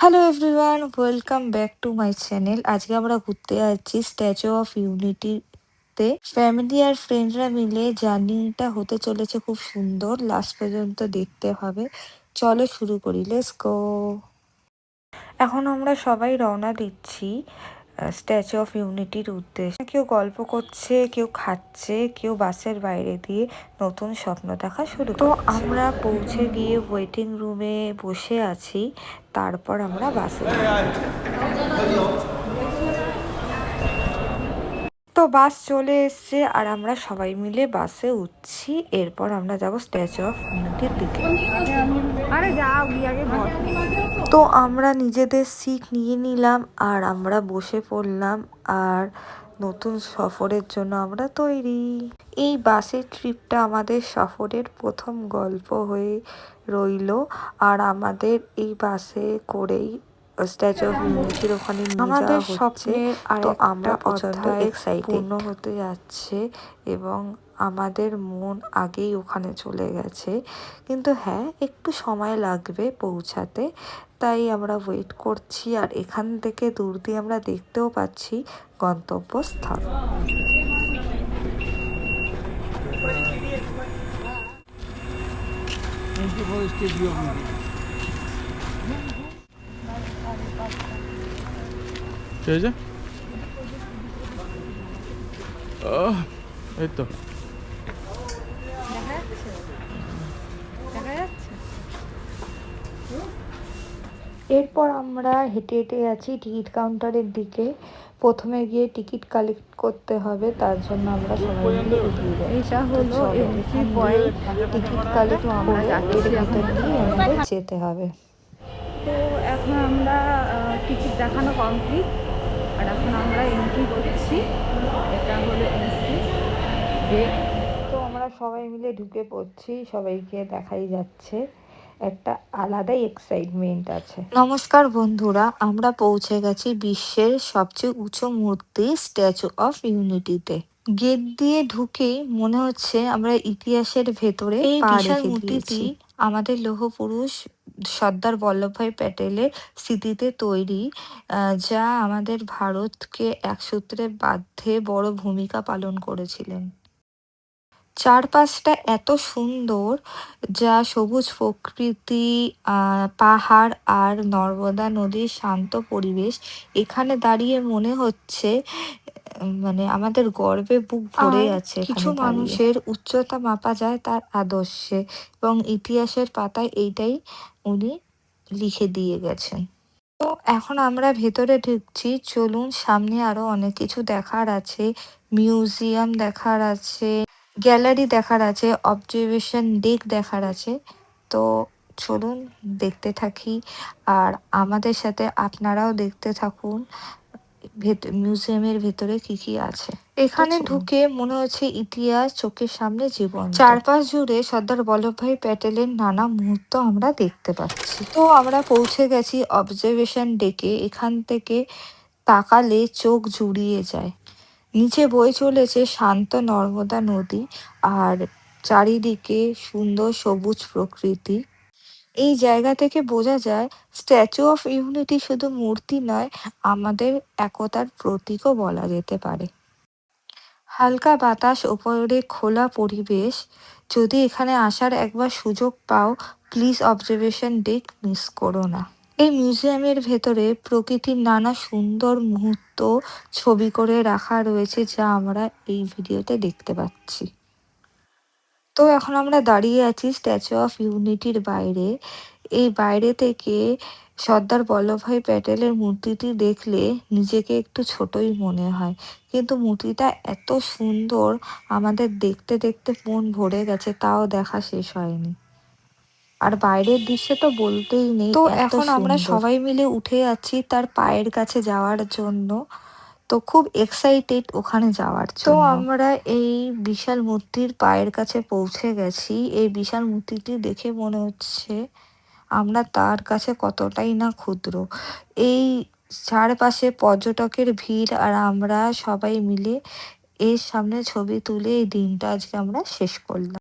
Hello everyone welcome back to my channel আজকে আমরা ঘুরতে যাচ্ছি স্ট্যাচু অফ ইউনিটিতে ফ্যামিলি আর ফ্রেন্ডরা মিলে জার্নিটা হতে চলেছে খুব সুন্দর। লাস্ট পর্যন্ত দেখতে হবে। চলো শুরু করি। লেস গো এখন আমরা সবাই রওনা দিচ্ছি। স্ট্যাচু অফ ইউনিটির উদ্দেশ্যে কেউ গল্প করছে কেউ খাচ্ছে কেউ বাসের বাইরে দিয়ে নতুন স্বপ্ন দেখা শুরু তো আমরা পৌঁছে গিয়ে ওয়েটিং রুমে বসে আছি তারপর আমরা বাসে তো বাস চলে এসছে আর আমরা সবাই মিলে বাসে উঠছি এরপর আমরা যাব স্ট্যাচু অফ ইউনিটির দিকে তো আমরা নিজেদের সিট নিয়ে নিলাম আর আমরা বসে পড়লাম আর নতুন সফরের জন্য আমরা তৈরি। এই বাসের ট্রিপটা আমাদের সফরের প্রথম গল্প হয়ে রইল আর আমাদের এই বাসে করেই স্ট্যাচু অফ ইউনিটির ওখানে আমাদের স্বপ্নের আর আমরা অধ্যায় এক্সাইটেড হতে যাচ্ছে এবং আমাদের মন আগেই ওখানে চলে গেছে। কিন্তু হ্যাঁ একটু সময় লাগবে পৌঁছাতে, তাই আমরা ওয়েট করছি। আর এখান থেকে দূর দিয়ে আমরা দেখতেও পাচ্ছি গন্তব্যস্থল। এই তো। এরপর আমরা হেঁটে হেঁটে যাচ্ছি টিকিট কাউন্টারের দিকে। প্রথমে গিয়ে টিকিট কালেক্ট করতে হবে তার জন্য আমরা সবাই এটা হলো এন্ট্রি পয়েন্ট টিকিট কালেক্ট তো আমরা করে যাচ্ছি এর ভিতর দিয়ে আমাদের যেতে হবে। তো এখন আমরা টিকিট দেখানো কমপ্লিট আর এখন আমরা এন্ট্রি করছি। এটা হলো এন্ট্রি তো আমরা সবাই মিলে ঢুকে পড়ছি সবাইকে দেখাই যাচ্ছে। একটা আলাদাই এক্সাইটমেন্ট আছে। নমস্কার বন্ধুরা আমরা পৌঁছে গেছি বিশ্বের সবচেয়ে উঁচু মূর্তি স্ট্যাচু অফ ইউনিটিতে গেট দিয়ে ঢুকেই মনে হচ্ছে আমরা ইতিহাসের ভেতরে এই বিশাল মূর্তিটি আমাদের লৌহ পুরুষ সর্দার বল্লভভাই প্যাটেলের স্মৃতিতে তৈরি যা আমাদের ভারতকে এক সূত্রে বাধ্যে বড় ভূমিকা পালন করেছিলেন। চারপাশটা এত সুন্দর যা সবুজ প্রকৃতি পাহাড় আর নর্মদা নদীর শান্ত পরিবেশ। এখানে দাঁড়িয়ে মনে হচ্ছে মানে আমাদের গর্বে বুক ভরে আছে কিছু কিছু মানুষের উচ্চতা মাপা যায় তার আদর্শে এবং ইতিহাসের পাতায় এইটাই উনি লিখে দিয়ে গেছেন। তো এখন আমরা ভেতরে ঢুকছি চলুন সামনে আরও অনেক কিছু দেখার আছে মিউজিয়াম দেখার আছে। গ্যালারি দেখার আছে অবজারভেশন ডেক দেখার আছে। তো চলুন দেখতে থাকি। আর আমাদের সাথে আপনারাও দেখতে থাকুন। মিউজিয়ামের ভেতরে কি কি আছে? এখানে ঢুকে মনে হচ্ছে ইতিহাস চোখের সামনে জীবন চারপাশ জুড়ে সর্দার বল্লভভাই প্যাটেলের নানা মুহূর্ত আমরা দেখতে পাচ্ছি। তো আমরা পৌঁছে গেছি অবজারভেশন ডেকে এখান থেকে তাকালে চোখ জুড়িয়ে যায়। নিচে বয়ে চলেছে শান্ত নর্মদা নদী আর চারিদিকে সুন্দর সবুজ প্রকৃতি। এই জায়গা থেকে বোঝা যায়, স্ট্যাচু অফ ইউনিটি শুধু মূর্তি নয়, আমাদের একতার প্রতীকও বলা যেতে পারে। হালকা বাতাস, ওপরে খোলা পরিবেশ। যদি এখানে আসার একবার সুযোগ পাও প্লিজ অবজারভেশন ডেক মিস করো না। এই মিউজিয়ামের ভেতরে প্রকৃতির নানা সুন্দর মুহূর্ত ছবি করে রাখা রয়েছে যা আমরা এই ভিডিওতে দেখতে পাচ্ছি। তো এখন আমরা দাঁড়িয়ে আছি স্ট্যাচু অফ ইউনিটির বাইরে। এই বাইরে থেকে সর্দার বল্লভভাই প্যাটেলের মূর্তিটি দেখলে নিজেকে একটু ছোটই মনে হয়। কিন্তু মূর্তিটা এত সুন্দর, আমাদের দেখতে দেখতে মন ভরে গেছে, তাও দেখা শেষ হয়নি। আর বাইরের দৃশ্য তো বলতেই নেই তো এখন আমরা সবাই মিলে উঠে যাচ্ছি তার পায়ের কাছে যাওয়ার জন্য। তো খুব এক্সাইটেড ওখানে যাওয়ার তো আমরা এই বিশাল মূর্তির পায়ের কাছে পৌঁছে গেছি। এই বিশাল মূর্তিটি দেখে মনে হচ্ছে আমরা তার কাছে কতটাই না ক্ষুদ্র। এই চারপাশে পর্যটকের ভিড় আর আমরা সবাই মিলে এর সামনে ছবি তুলে এই দিনটা আজকে আমরা শেষ করলাম।